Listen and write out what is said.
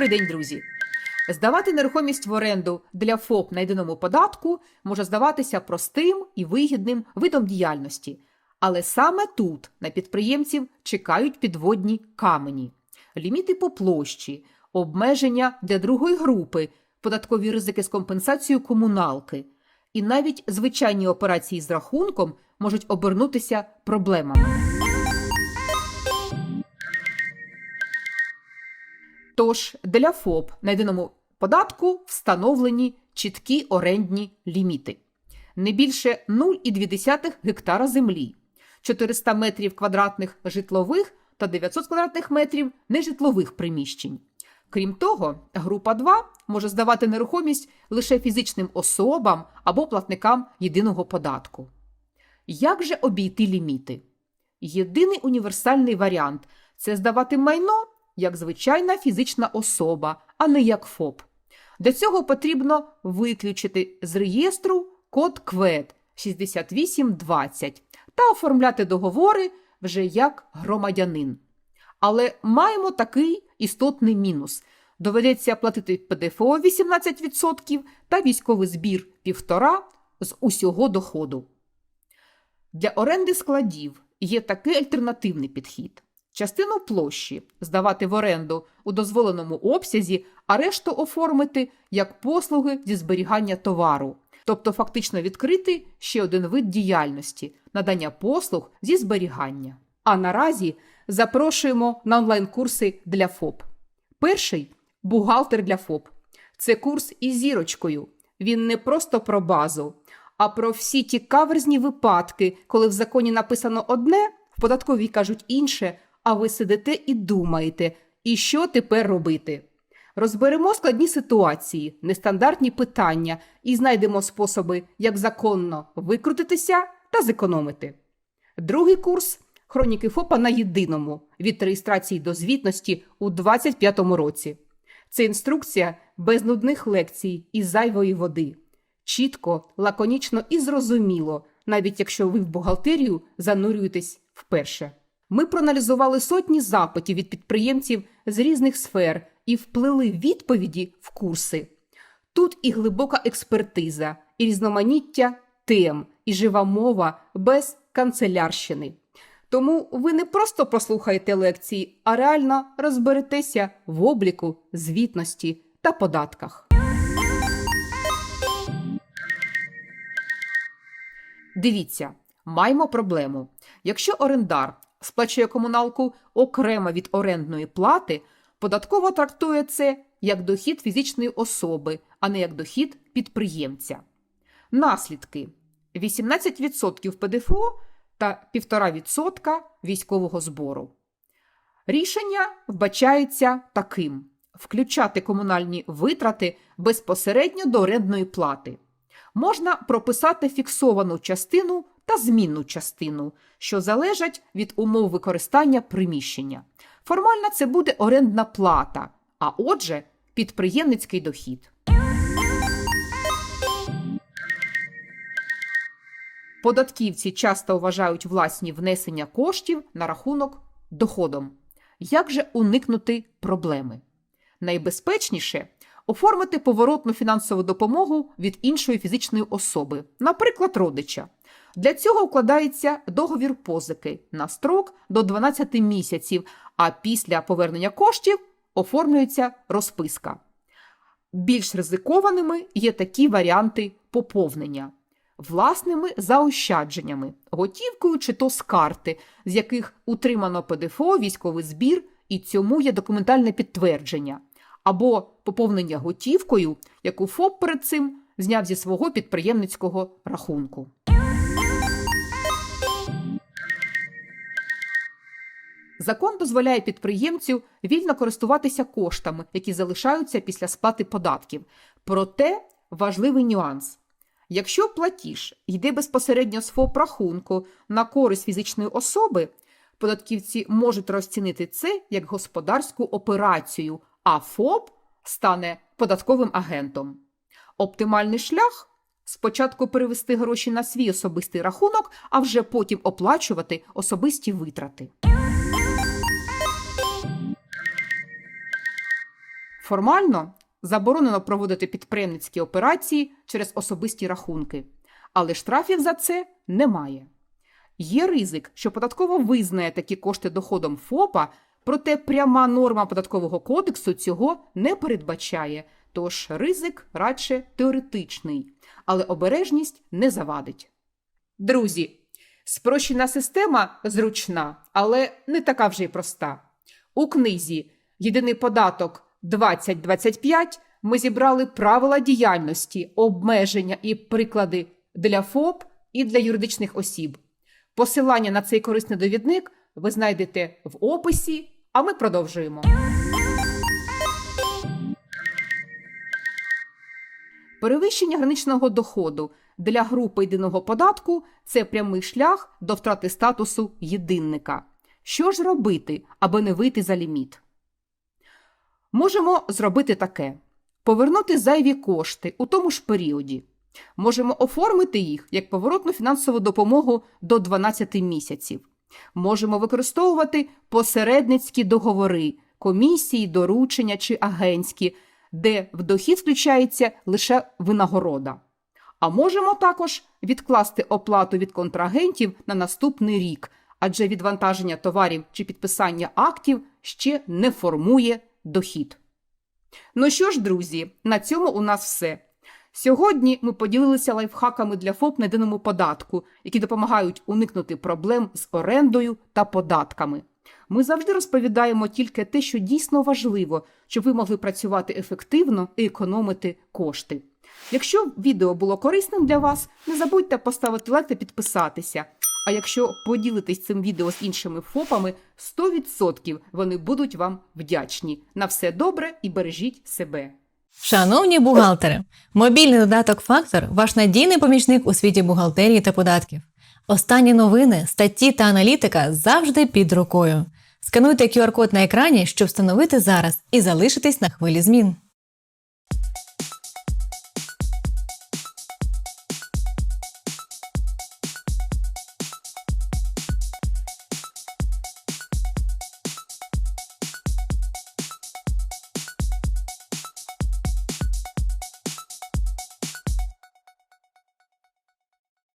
Добрий день, друзі! Здавати нерухомість в оренду для ФОП на єдиному податку може здаватися простим і вигідним видом діяльності. Але саме тут на підприємців чекають підводні камені, ліміти по площі, обмеження для другої групи, податкові ризики з компенсацією комуналки. І навіть звичайні операції з рахунком можуть обернутися проблемами. Тож для ФОП на єдиному податку встановлені чіткі орендні ліміти. Не більше 0,2 гектара землі, 400 метрів квадратних житлових та 900 квадратних метрів нежитлових приміщень. Крім того, група 2 може здавати нерухомість лише фізичним особам або платникам єдиного податку. Як же обійти ліміти? Єдиний універсальний варіант це здавати майно як звичайна фізична особа, а не як ФОП. Для цього потрібно виключити з реєстру код КВЕД 6820 та оформляти договори вже як громадянин. Але маємо такий істотний мінус. Доведеться платити ПДФО 18% та військовий збір 1,5% з усього доходу. Для оренди складів є такий альтернативний підхід. Частину площі здавати в оренду у дозволеному обсязі, а решту оформити як послуги зі зберігання товару, тобто фактично відкрити ще один вид діяльності надання послуг зі зберігання. А наразі запрошуємо на онлайн-курси для ФОП. Перший бухгалтер для ФОП. Це курс із зірочкою. Він не просто про базу, а про всі ті каверзні випадки, коли в законі написано одне, в податковій кажуть інше, а ви сидите і думаєте, і що тепер робити. Розберемо складні ситуації, нестандартні питання і знайдемо способи, як законно викрутитися та зекономити. Другий курс хроніки ФОПа на єдиному від реєстрації до звітності у 2025 році. Це інструкція без нудних лекцій і зайвої води. Чітко, лаконічно і зрозуміло, навіть якщо ви в бухгалтерію занурюєтесь вперше. Ми проаналізували сотні запитів від підприємців з різних сфер і вплили відповіді в курси. Тут і глибока експертиза, і різноманіття тем, і жива мова без канцелярщини. Тому ви не просто прослухаєте лекції, а реально розберетеся в обліку, звітності та податках. Дивіться, маємо проблему. Якщо орендар сплачує комуналку окремо від орендної плати, податково трактує це як дохід фізичної особи, а не як дохід підприємця. Наслідки 18% ПДФО та 1,5% військового збору. Рішення вбачається таким: включати комунальні витрати безпосередньо до орендної плати. Можна прописати фіксовану частину та змінну частину, що залежать від умов використання приміщення. Формально це буде орендна плата, а отже, підприємницький дохід. Податківці часто вважають власні внесення коштів на рахунок доходом. Як же уникнути проблеми? Найбезпечніше оформити поворотну фінансову допомогу від іншої фізичної особи, наприклад, родича. Для цього укладається договір позики на строк до 12 місяців, а після повернення коштів оформлюється розписка. Більш ризикованими є такі варіанти поповнення власними заощадженнями, готівкою чи то з карти, з яких утримано ПДФО, військовий збір, і цьому є документальне підтвердження, або поповнення готівкою, яку ФОП перед цим зняв зі свого підприємницького рахунку. Закон дозволяє підприємцю вільно користуватися коштами, які залишаються після сплати податків. Проте важливий нюанс. Якщо платіж йде безпосередньо з ФОП рахунку на користь фізичної особи, податківці можуть розцінити це як господарську операцію, а ФОП стане податковим агентом. Оптимальний шлях спочатку перевести гроші на свій особистий рахунок, а вже потім оплачувати особисті витрати. Формально заборонено проводити підприємницькі операції через особисті рахунки, але штрафів за це немає. Є ризик, що податково визнає такі кошти доходом ФОПа, проте пряма норма податкового кодексу цього не передбачає, тож ризик радше теоретичний, але обережність не завадить. Друзі, спрощена система зручна, але не така вже й проста. У книзі Єдиний податок 2025 ми зібрали правила діяльності, обмеження і приклади для ФОП і для юридичних осіб. Посилання на цей корисний довідник ви знайдете в описі, а ми продовжуємо. Перевищення граничного доходу для групи єдиного податку це прямий шлях до втрати статусу єдинника. Що ж робити, аби не вийти за ліміт? Можемо зробити таке: повернути зайві кошти у тому ж періоді. Можемо оформити їх як поворотну фінансову допомогу до 12 місяців. Можемо використовувати посередницькі договори, комісії, доручення чи агентські, де в дохід включається лише винагорода. А можемо також відкласти оплату від контрагентів на наступний рік, адже відвантаження товарів чи підписання актів ще не формує дохід. Ну що ж, друзі, на цьому у нас все. Сьогодні ми поділилися лайфхаками для ФОП на єдиному податку, які допомагають уникнути проблем з орендою та податками. Ми завжди розповідаємо тільки те, що дійсно важливо, щоб ви могли працювати ефективно і економити кошти. Якщо відео було корисним для вас, не забудьте поставити лайк та підписатися. А якщо поділитесь цим відео з іншими ФОПами, 100% вони будуть вам вдячні. На все добре і бережіть себе. Шановні бухгалтери, мобільний додаток Фактор ваш надійний помічник у світі бухгалтерії та податків. Останні новини, статті та аналітика завжди під рукою. Скануйте QR-код на екрані, щоб встановити зараз і залишитись на хвилі змін.